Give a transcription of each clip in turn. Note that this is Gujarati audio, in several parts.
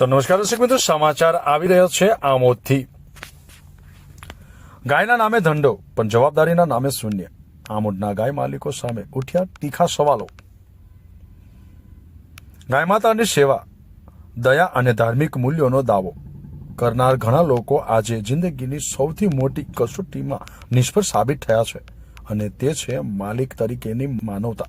તો નમસ્કાર દર્શક મિત્રો, સમાચાર આવી રહ્યો છે આમોદથી. ગાયના નામે ધંધો પણ જવાબદારીના નામે શૂન્ય. આમોદના ગાય માલિકો સામે ઉઠ્યા તીખા સવાલો. ગાય માતાની સેવા, દયા અને ધાર્મિક મૂલ્યોનો દાવો. કરનાર ઘણા લોકો આજે જિંદગીની સૌથી મોટી કસોટીમાં નિષ્ફળ સાબિત થયા છે અને તે છે માલિક તરીકેની માનવતા.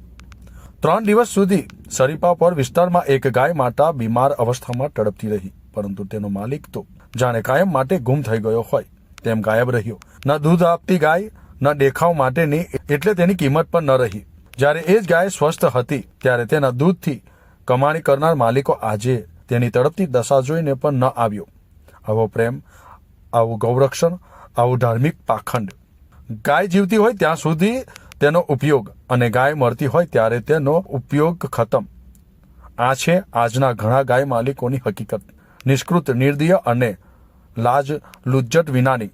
ત્રણ દિવસ સુધી સરીપા પર વિસ્તારમાં એક ગાય માતા બીમાર અવસ્થામાં તડપતી રહી, પરંતુ તેનો માલિક તો જાણે કાયમ માટે ગુમ થઈ ગયો હોય, તેમ ગાયબ રહ્યો. ન દૂધ આપતી ગાય, ન દેખાવ માટેની, એટલે તેની કિંમત પણ ન રહી. જ્યારે એ જ ગાય સ્વસ્થ હતી, ત્યારે તેના દૂધથી કમાણી કરનાર માલિકો આજે તેની તડપતી દશા જોઈને પણ ન આવ્યો. આવો પ્રેમ, આવું ગૌરક્ષણ, આવું ધાર્મિક પાખંડ. ગાય જીવતી હોય ત્યાં સુધી તેનો ઉપયોગ અને ગાય મળતી હોય ત્યારે તેનો ઉપયોગ ખતમ. આ છે આજના ઘણા ગાય માલિકોની હકીકત. નિષ્કૃત, નિર્દય અને લાજ લુજ્જટ વિનાની.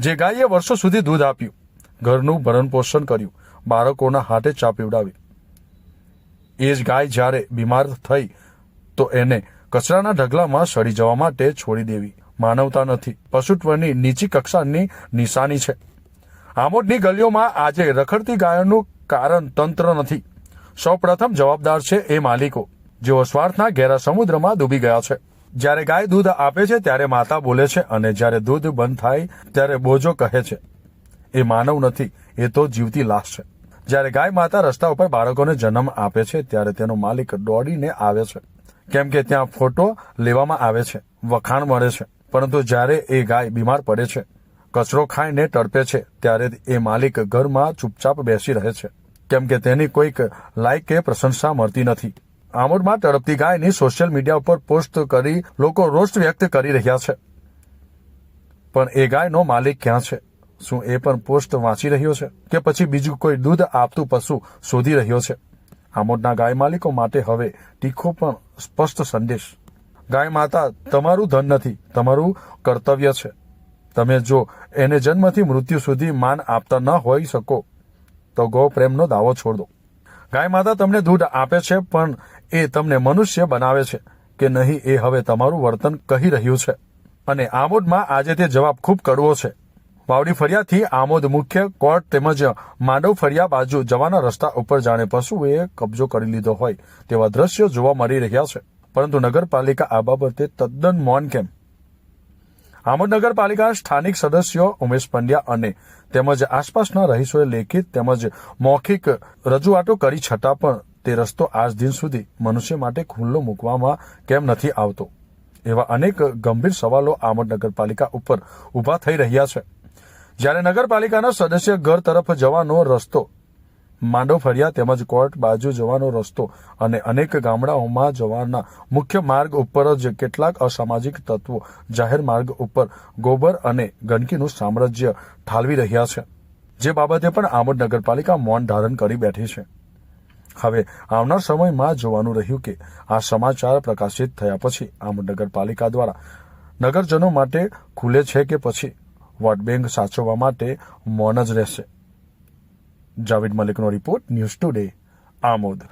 જે ગાયે વર્ષો સુધી દૂધ આપ્યું, ઘરનું ભરણ પોષણ કર્યું, બાળકોના હાથે ચા પીવડાવી. એ જ ગાય જ્યારે બીમાર થઈ, તો એને કચરાના ઢગલામાં સડી જવા માટે છોડી દેવી. માનવતા નથી. પશુત્વની નીચી કક્ષાની નિશાની છે. આમોદની ગલીઓમાં આજે રખડતી ગાયોનું કારણ તંત્ર નથી. સૌપ્રથમ જવાબદાર છે એ માલિકો, જેઓ સ્વાર્થના ઘેરા સમુદ્રમાં ડૂબી ગયા છે. જ્યારે ગાય દૂધ આપે છે, ત્યારે માતા બોલે છે અને જ્યારે દૂધ બંધ થાય, ત્યારે બોજો કહે છે. એ માનવ નથી, એ તો જીવતી લાશ છે. જ્યારે ગાય માતા રસ્તા ઉપર બાળકોને જન્મ આપે છે, ત્યારે તેનો માલિક દોડીને આવે છે. કેમ કે ત્યાં ફોટો લેવામાં આવે છે, વખાણ મળે છે. પરંતુ જ્યારે એ ગાય બીમાર પડે છે કચરો ખાઈને તડપે છે, ત્યારે એ માલિક ઘરમાં ચૂપચાપ બેસી રહે છે. કેમ કે તેની કોઈક લાઈક કે પ્રશંસા મળતી નથી. આમોદમાં તડપતી ગાયની સોશિયલ મીડિયા ઉપર પોસ્ટ કરી લોકો રોષ વ્યક્ત કરી રહ્યા છે. પણ એ ગાયનો માલિક ક્યાં છે? શું એ પણ પોસ્ટ વાંચી રહ્યો છે? કે પછી બીજું કોઈ દૂધ આપતું પશુ શોધી રહ્યો છે? આમોદના ગાય માલિકો માટે હવે તીખો પણ સ્પષ્ટ સંદેશ. ગાય માતા, તમારું ધન નથી, તમારું કર્તવ્ય છે. તમે જો એને જન્મથી મૃત્યુ સુધી માન આપતા ન હોઈ શકો, તો ગૌ પ્રેમનો દાવો છોડ દો. ગાય માતા તમને દૂધ આપે છે, પણ એ તમને મનુષ્ય બનાવે છે, કે નહીં એ હવે તમારું વર્તન કહી રહ્યું છે. અને આમોદમાં આજે તે જવાબ ખૂબ કડવો છે. વાવડી ફળિયાથી આમોદ મુખ્ય કોર્ટ તેમજ માંડવ ફળિયા બાજુ જવાના રસ્તા ઉપર જાણે પશુએ કબજો કરી લીધો હોય, તેવા દ્રશ્યો જોવા મળી રહ્યા છે. પરંતુ નગરપાલિકા આ બાબતે તદ્દન મૌન કેમ? આમોદ નગરપાલિકાના સ્થાનિક સદસ્યો ઉમેશ પંડ્યા અને તેમજ આસપાસના રહીશોએ લેખિત તેમજ મૌખિક રજૂઆતો કરી છતાં પણ તે રસ્તો આજ દિન સુધી મનુષ્ય માટે ખુલ્લો મૂકવામાં કેમ નથી આવતો? એવા અનેક ગંભીર સવાલો આમોદ નગરપાલિકા ઉપર ઊભા થઈ રહ્યા છે. જ્યારે નગરપાલિકાના સદસ્ય ઘર તરફ જવાનો રસ્તો માંડવ ફર્યા તેમજ કોર્ટ બાજુ જવાનો રસ્તો અને અનેક ગામડાઓમાં જવાના મુખ્ય માર્ગ ઉપર જ કેટલાક અસામાજિક તત્વો જાહેર માર્ગ ઉપર ગોબર અને ગંદકીનું સામ્રાજ્ય ઠાલવી રહ્યા છે. જે બાબતે પણ આમોદ નગરપાલિકા મૌન ધારણ કરી બેઠી છે. હવે આવનાર સમયમાં જોવાનું રહ્યું કે આ સમાચાર પ્રકાશિત થયા પછી આમોદ નગરપાલિકા દ્વારા નગરજનો માટે ખુલે છે કે પછી વોટ બેંક સાચવવા માટે મૌન જ રહેશે. જાવેદ મલિકનો રિપોર્ટ ન્યૂઝ ટુડે આમોદ.